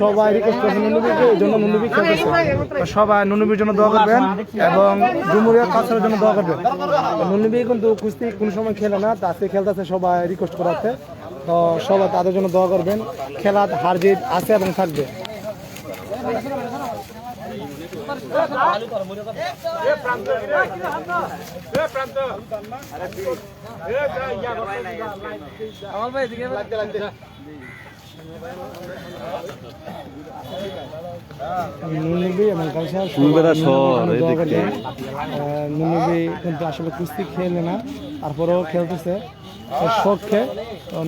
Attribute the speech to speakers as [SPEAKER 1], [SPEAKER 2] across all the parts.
[SPEAKER 1] সবাই রিকোয়েস্ট করেছে নুনুবিকে এই জন্য সবাই নুনুবির জন্য দোয়া করবেন এবং ডুমুরিয়া কাছারের জন্য দোয়া করবেন। নুনুবি কিন্তু কুস্তি কোন সময় খেলে না, তা আজকে খেলতেছে সবাই রিকোয়েস্ট করাতে। তো সবাই তাদের জন্য দোয়া করবেন। খেলা হার জিত আছে এবং থাকবে। নুনুবি এবং
[SPEAKER 2] এদিক
[SPEAKER 1] নুনুবি কিন্তু আসলে কুস্তি খেলে না তারপরেও খেলতেছে। শখে।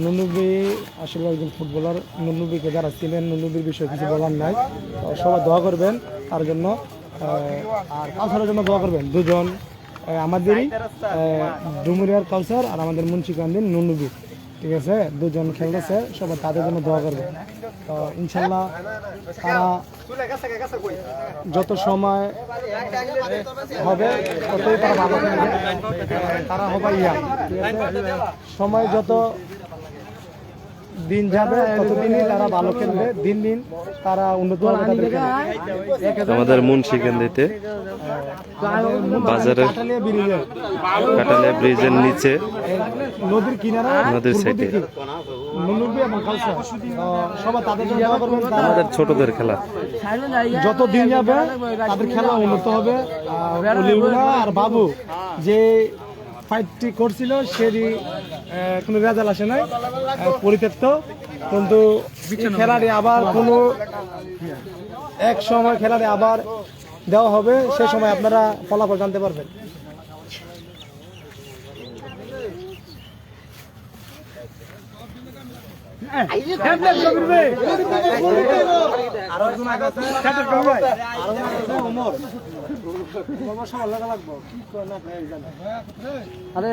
[SPEAKER 1] নুনুবি আসলে একজন ফুটবলার নুনুবিকে যারা ছিলেন নুনুবির বিষয়ে কিছু বলার নাই। সবাই দোয়া করবেন তার জন্য আর কালচারের জন্য দোয়া করবেন। দুজন আমাদেরই আহ, ডুমুরিয়ার কালচার আর আমাদের মুন্সিকান্দিন নুনুবি ঠিক আছে? দুজন খেলতেছে, সবাই তাদের জন্য দোয়া করবে। তো ইনশাল্লাহ তারা যত সময় হবে, ততই তারা ভালো তারা হবে ইয়া? সময় যত দিন যাবে ততদিনই তারা ভালো খেলবে। দিন দিন তারা উন্নত হবে তাদের।
[SPEAKER 2] আমাদের মুন্সিকান্দিতে বাজারের
[SPEAKER 1] কাটালিয়া ব্রিজে
[SPEAKER 2] ব্রিজের নিচে
[SPEAKER 1] নদীর কিনারে
[SPEAKER 2] নদীর সাইডে। আমাদের ছোটদের খেলা।
[SPEAKER 1] যত দিন যাবে তাদের খেলা উন্নত হবে। আর বাবু যে ফাইটটি করছিল সেটি কোনো রেজাল্ট আসে নাই পরিত্যক্ত। কিন্তু খেলাটি আবার কোনো এক সময় খেলাটি আবার দেওয়া হবে সে সময় আপনারা ফলাফল জানতে পারবেন। আরে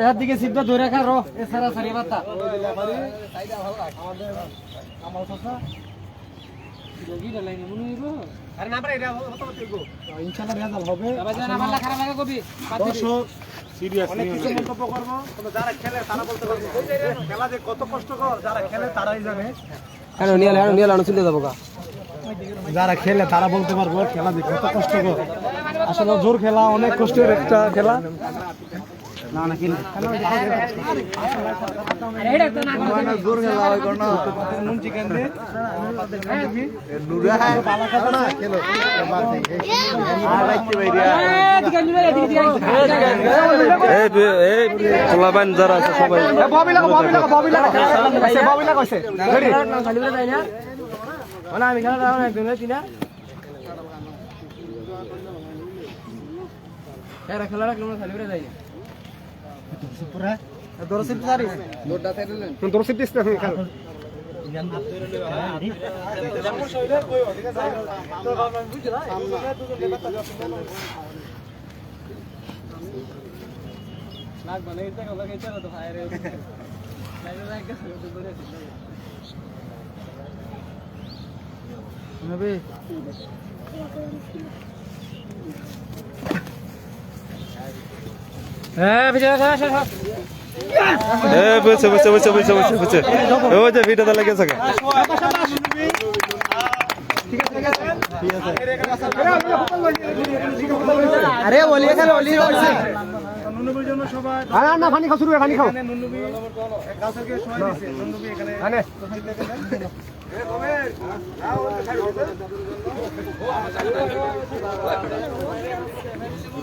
[SPEAKER 1] এর দিকে সিটটা ধরে রাখা রো। এ সারা সারি বাতা। যারা খেলে তারা বলতে পারব খেলা যে কত কষ্টকর। আসলে জোর খেলা অনেক কষ্টের একটা খেলা না না কিনে জোর খেলা হয় নুন চিকেন
[SPEAKER 2] পোলাবান যারা আছে সবাই
[SPEAKER 1] ববি লাগা ববি লাগা কইছে ববি লাগা কইছে রেডি আমি খেলা দাও না একদম তিনা এরা খেলা রাখলাম না খালি করে যাই পুরা দর সিট সারি দরটা থাইলেন দর সিট দিস না খেলা। নবী হ্যাঁ বিজয় আসো আসো
[SPEAKER 2] এ বুঝছে বুঝছে বুঝছে বুঝছে বুঝছে বুঝছে। ওই যে ভিডিওটা লেগেছে।
[SPEAKER 1] আরে ওলি এখানে ওলি হইছে নুনুবির জন্য সবাই না না পানি খাও শুরু পানি খাও। নুনুবি গাছকে সময় দিছে নুনুবি এখানে